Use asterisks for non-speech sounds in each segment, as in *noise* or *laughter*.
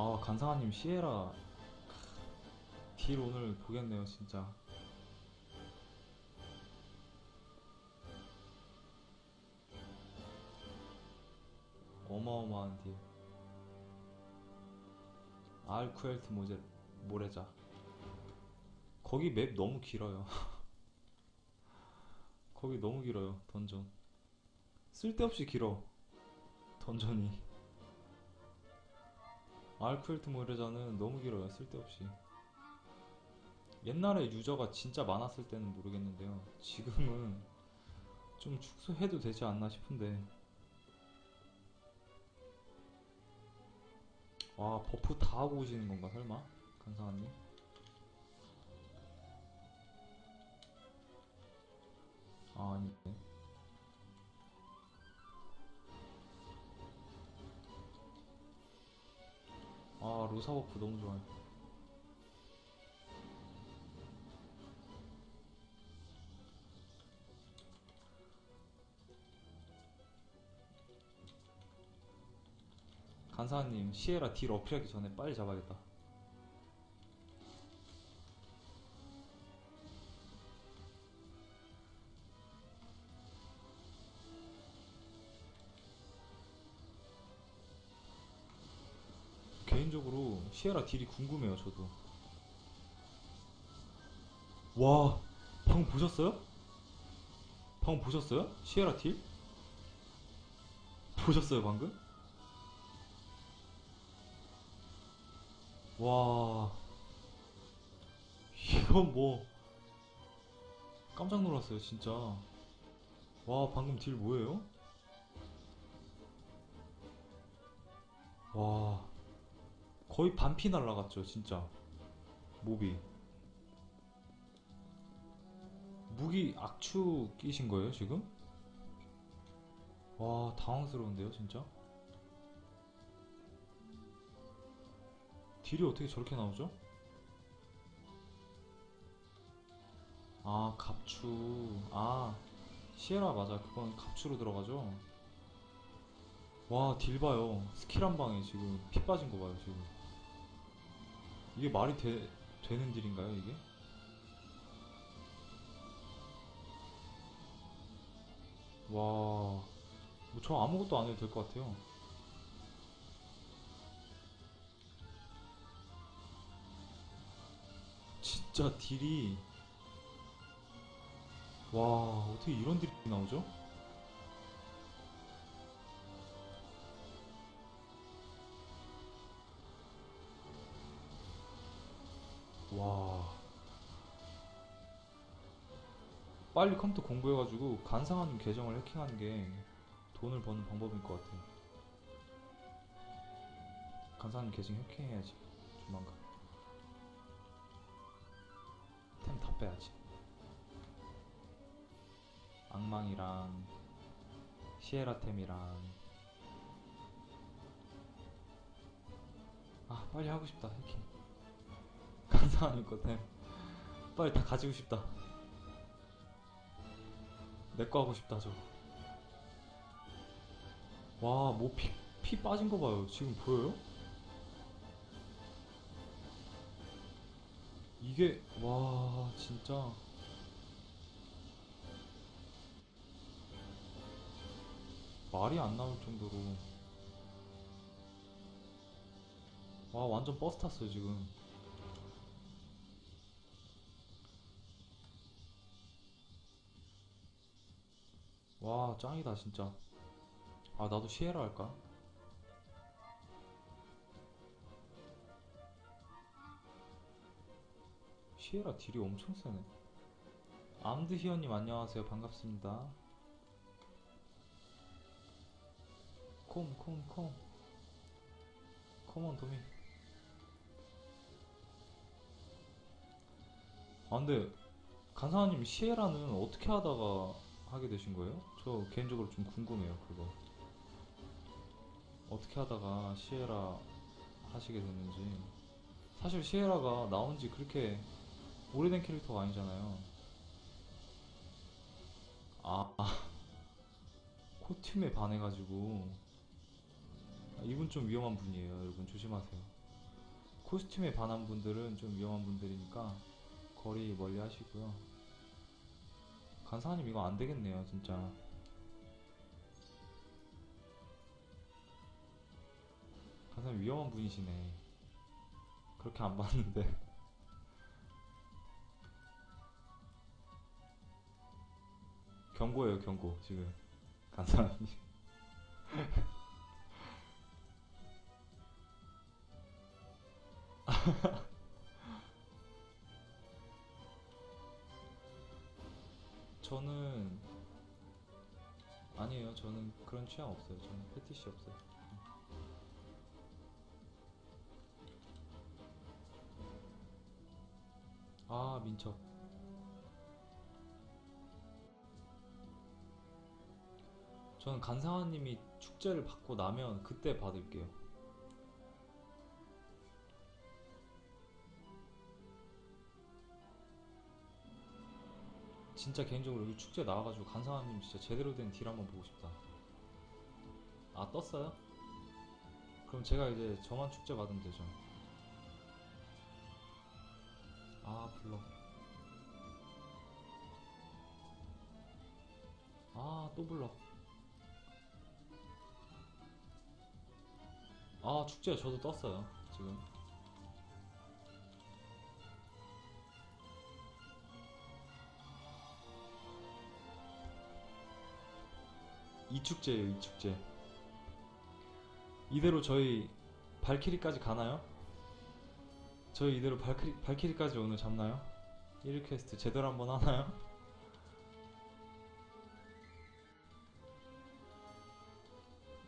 아 간사님 시에라. 딜 오늘 보겠네요 진짜. 어마어마한 딜. 알쿠엘트 모제 모래자. 거기 맵 너무 길어요. *laughs* 거기 너무 길어요 던전. 쓸데없이 길어 던전이 알쿠엘트 모래자는 너무 길어요 쓸데없이. 옛날에 유저가 진짜 많았을 때는 모르겠는데요. 지금은 좀 축소해도 되지 않나 싶은데. 와 버프 다 하고 오시는 건가 설마? 간사한님? 아 아니네 버프 너무 좋아요 간사님 시에라 딜 어필하기 전에 빨리 잡아야겠다 시에라 딜이 궁금해요 저도 와 방금 보셨어요? 방금 보셨어요? 시에라 딜? *laughs* 보셨어요 방금? 와 이건 뭐 깜짝 놀랐어요 진짜 와 방금 딜 뭐예요? 와 거의 반피 날라갔죠 진짜. 몹이 무기 악추 끼신 거예요 지금? 와 당황스러운데요 진짜? 딜이 어떻게 저렇게 나오죠? 아 갑추. 아 시에라 맞아. 그건 갑추로 들어가죠. 와 딜 봐요. 스킬 한 방에 지금 피 빠진 거 봐요 지금 이게 말이 되, 되는 딜인가요 이게? 와, 뭐 저 아무것도 안 해도 될 것 같아요. 진짜 딜이 와 어떻게 이런 딜이 나오죠? 빨리 컴퓨터 공부해가지고 간상하는 계정을 해킹하는 게 돈을 버는 방법일 것 같아요. 간상하는 계정 해킹해야지 조만간. 템 다 빼야지. 악망이랑 시에라템이랑 아 빨리 하고 싶다 해킹. *laughs* 간상하는 거템 빨리 다 가지고 싶다. 내 거 하고 싶다 저거. 와뭐 피 피 빠진 거 봐요. 지금 보여요? 이게 와 진짜. 말이 안 나올 정도로. 와 완전 버스 탔어요 지금 와 짱이다 진짜. 아 나도 시에라 할까? 시에라 딜이 엄청 세네. 암드 히어님 안녕하세요. 반갑습니다. 콤콤콤. 컴온 도미 아 근데 간사님 시에라는 어떻게 하다가 하게 되신 거예요? 저 개인적으로 좀 궁금해요, 그거. 어떻게 하다가 시에라 하시게 됐는지. 사실 시에라가 나온 지 그렇게 오래된 캐릭터가 아니잖아요. 아, *laughs* 코튠에 반해가지고. 아, 이분 좀 위험한 분이에요, 여러분. 조심하세요. 코스튬에 반한 분들은 좀 위험한 분들이니까 거리 멀리 하시고요. 간사님 이거 안 되겠네요, 진짜. 간사님 위험한 분이시네. 그렇게 안 봤는데. *laughs* 경고예요, 경고, 지금. 간사님. *laughs* 저는 아니에요. 저는 그런 취향 없어요. 저는 패티시 없어요. 아, 민첩. 저는 간상아님이 축제를 받고 나면 그때 받을게요. 진짜 개인적으로 여기 축제 나와가지고 간상아님 진짜 제대로 된 딜 한번 보고 싶다. 아 떴어요? 그럼 제가 이제 저만 축제 받으면 되죠. 아 블럭. 아 또 블럭. 아 축제 저도 떴어요 지금. 이 축제예요 이 축제. 이대로 저희 발키리까지 가나요? 저희 이대로 발키리, 발키리까지 오늘 잡나요? 1일 퀘스트 제대로 한번 하나요?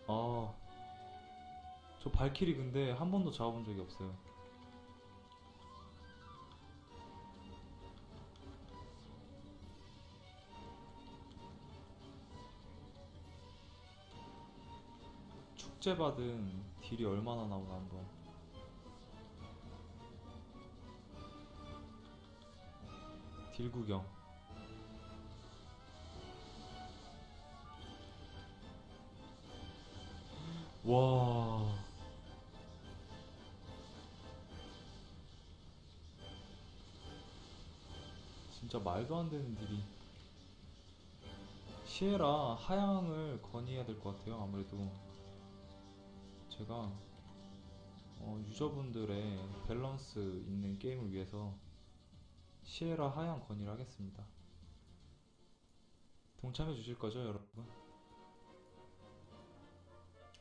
아, 저 발키리 근데 한 번도 잡아본 적이 없어요. 축제 받은 딜이 얼마나 나오나 한번. 딜 구경. 와. 진짜 말도 안 되는 딜이. 시에라 하향을 건의해야 될 것 같아요. 아무래도 제가 어, 유저분들의 밸런스 있는 게임을 위해서 시에라 하향 건의를 하겠습니다. 동참해 주실 거죠, 여러분?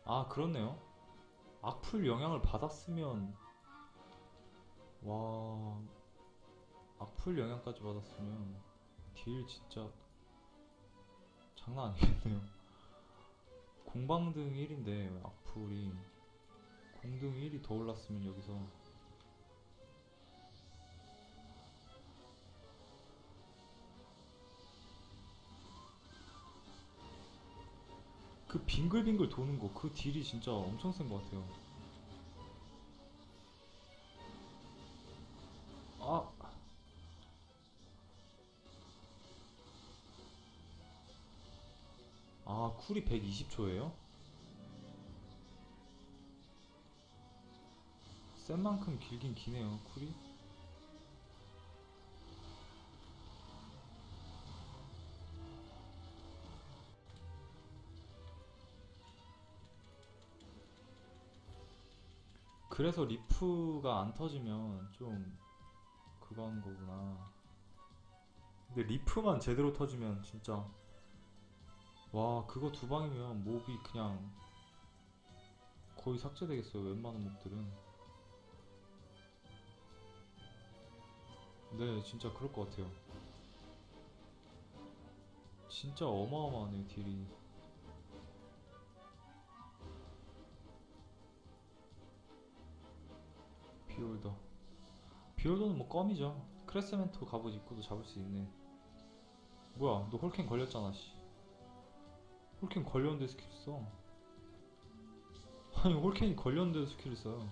아, 그렇네요. 악플 영향을 받았으면 와 악플 영향까지 받았으면 딜 진짜 장난 아니겠네요. 공방등 1인데 악플이 공등 1이 더 올랐으면 여기서 그 빙글빙글 도는 거 그 딜이 진짜 엄청 센 것 같아요. 아, 아 쿨이 120초예요? 센 만큼 길긴 기네요 쿨이. 그래서 리프가 안 터지면 좀 그거 하는 거구나. 근데 리프만 제대로 터지면 진짜 와 그거 두 방이면 몹이 그냥 거의 삭제되겠어요 웬만한 몹들은. 네 진짜 그럴 것 같아요. 진짜 어마어마하네요 딜이 비올더 비올더는 뭐 껌이죠. 크레스멘토 갑옷 입고도 잡을 수 있네. 뭐야 너 홀캔 걸렸잖아 씨. 홀캔 걸렸는데 스킬 써 *laughs* 아니 홀캔이 걸렸는데도 스킬을 써요